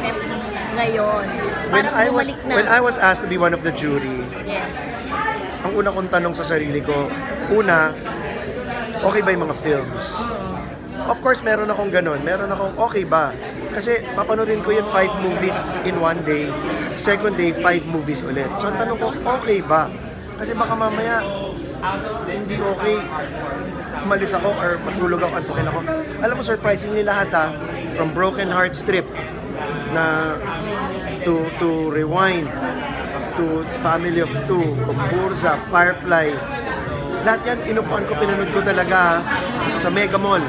AF ngayon? When Parang I was bumalik na. when I was asked to be one of the jury, Yes. ang una kong tanong sa sarili ko, una, okay ba yung mga films? Of course, meron akong ganun. Meron akong okay ba? Kasi papanoodin ko yung five movies in one day. Second day, five movies ulit. So, ang tanong ko, okay ba? Kasi baka mamaya, hindi okay. Umalis ako or matulog ako, antukin ako. Alam mo, surprisingly lahat ha, from Broken Heart Strip na to to Rewind, to Family of Two, Kumburza, Firefly. Lahat yan, inupuan ko, pinanood ko talaga sa Mega Mall.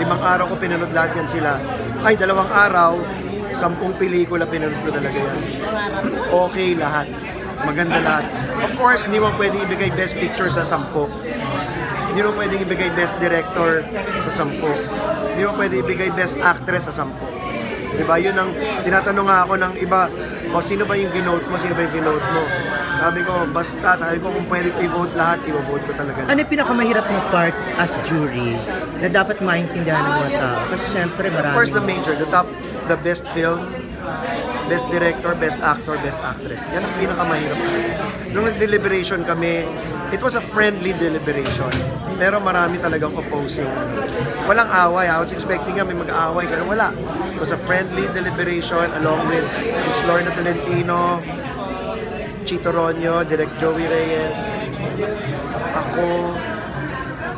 Limang araw ko pinanood lahat yan sila. Ay, dalawang araw, sampung pelikula pinanood ko talaga yan. Okay lahat. Maganda lahat. Of course, hindi mo pwede ibigay best picture sa sampu. Hindi mo pwede ibigay best director sa sampu. Hindi mo pwede ibigay best actress sa sampu. Diba? Yun ang tinatanong nga ako ng iba, o sino ba yung vinote mo, sino ba yung vinote mo? Sabi ko, basta, sabi ko kung pwede ko i-vote lahat, i-vote ko talaga. Ano yung pinakamahirap mong part as jury na dapat maintindihan ng mga tao? Kasi syempre Of marami. course, the major, the top, the best film, best director, best actor, best actress. Yan ang pinakamahirap. Nung nag-deliberation kami, it was a friendly deliberation. Pero marami talagang opposing. Ano. Walang away. I was expecting nga may mag-aaway. Pero wala. Was a friendly deliberation along with Miss Lorna Tolentino, Chito Ronyo, Direct Joey Reyes, ako,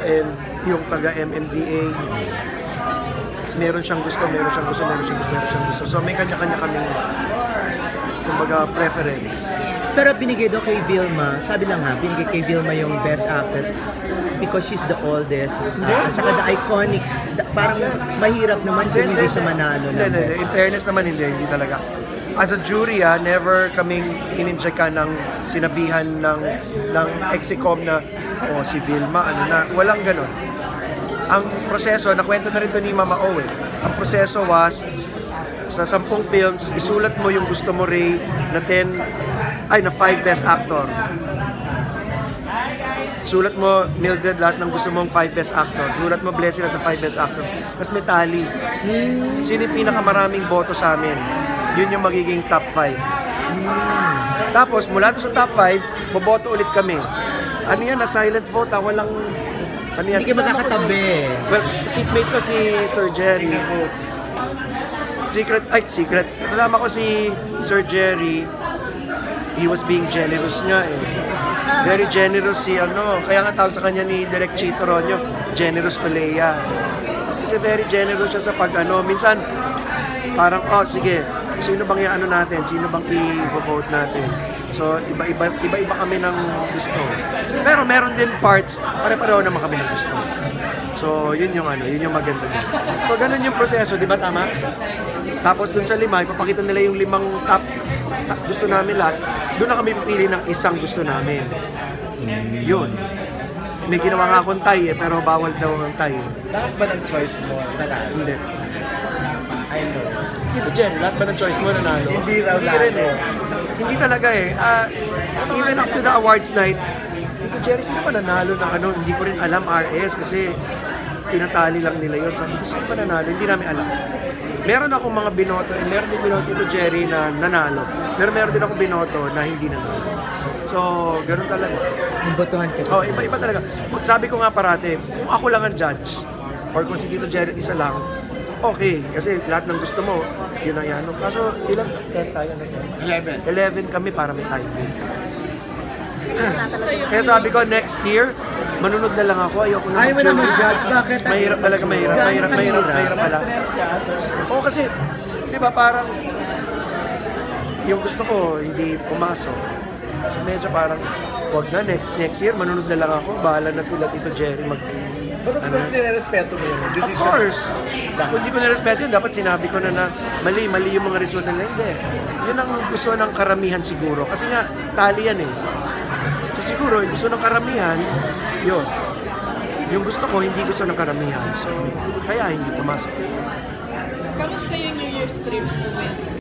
and yung taga-MMDA meron siyang gusto, meron siyang gusto, meron siyang gusto, meron siyang gusto. So may kanya-kanya kaming kumbaga preference. Pero binigay daw kay Vilma, sabi lang ha, binigay kay Vilma yung best actress because she's the oldest. Hindi. Uh, at saka the iconic, the- parang mahirap naman kung hindi siya manalo Hindi, ng hindi, best In fairness naman, hindi, hindi talaga. As a jury, ah, never kaming ininjectan ng sinabihan ng ng exicom na oh, si Vilma, ano na, walang ganon. Ang proseso, nakwento na rin to ni Mama O eh. Ang proseso was, sa sampung films, isulat mo yung gusto mo, Ray, na 10, ay, na 5 best actor. Sulat mo, Mildred, lahat ng gusto mong 5 best actor. Sulat mo, Blessing, lahat ng 5 best actor. Tapos may tally. Sino yung pinakamaraming boto sa amin? Yun yung magiging top 5. Tapos, mula doon sa top 5, boboto ulit kami. Ano yan, na silent vote, ah, walang... Ano yan? Hindi ka magkakatabi. si- Well, seatmate ko si Sir Jerry. Secret, ay, secret. Kasama ko si Sir Jerry. He was being generous nga eh. Very generous si ano. Kaya nga tawag sa kanya ni Direk Chito Ronyo, generous Olea. Kasi very generous siya sa pag ano. Minsan, parang, oh sige, sino bang i-ano natin? Sino bang i-vote natin? So, iba-iba iba-iba kami ng gusto. Pero meron din parts, pare-pareho naman kami ng gusto. So, yun yung ano, yun yung maganda din. So, ganun yung proseso, di ba tama? Tapos dun sa lima, ipapakita nila yung limang top, top gusto namin lahat. Doon na kami pipili ng isang gusto namin. Yun. May ginawa nga akong tie eh, pero bawal daw ang tie. Lahat ba ng choice mo nanalo? Hindi. I know. Tito Jen, lahat ba ng choice mo nanalo? Hindi raw Hindi rin eh. Hindi talaga eh. Ah, even up to the awards night, Tito Jerry, sino ba nanalo ng ano? Hindi ko rin alam RS kasi tinatali lang nila yun. Sabi ko, sino ba nanalo? Hindi namin alam. Meron akong mga binoto, eh, meron din binoto Tito Jerry na nanalo. Pero meron din ako binoto na hindi nanalo. So, ganun talaga. Botohan kasi. Oh, iba-iba talaga. Sabi ko nga parate, kung ako lang ang judge, or kung si Tito Jerry isa lang, okay. Kasi lahat ng gusto mo, yun ang yan. Kaso, ilang 10 tayo? 10? 11. 11 kami para may time. Kaya sabi ko, next year, manunod na lang ako. Ayoko na Ayaw mo na mag-judge, bakit? Mahirap talaga, mahirap, mahirap, mahirap, mahirap pala. Oo, kasi, di ba parang, yung gusto ko, hindi pumasok. So medyo parang, wag na, next next year, manunod na lang ako. Bahala na sila Tito Jerry mag... But of course, nirespeto mo yun. Of Decision. course. Kung di ko na-respeto yun, dapat sinabi ko na na mali, mali yung mga resulta nila. Hindi. Yun ang gusto ng karamihan siguro. Kasi nga, tali yan eh. Siguro, yung gusto ng karamihan, yun. Yung gusto ko, hindi gusto ng karamihan. So, kaya hindi pumasok. Kamusta yung New Year's trip mo?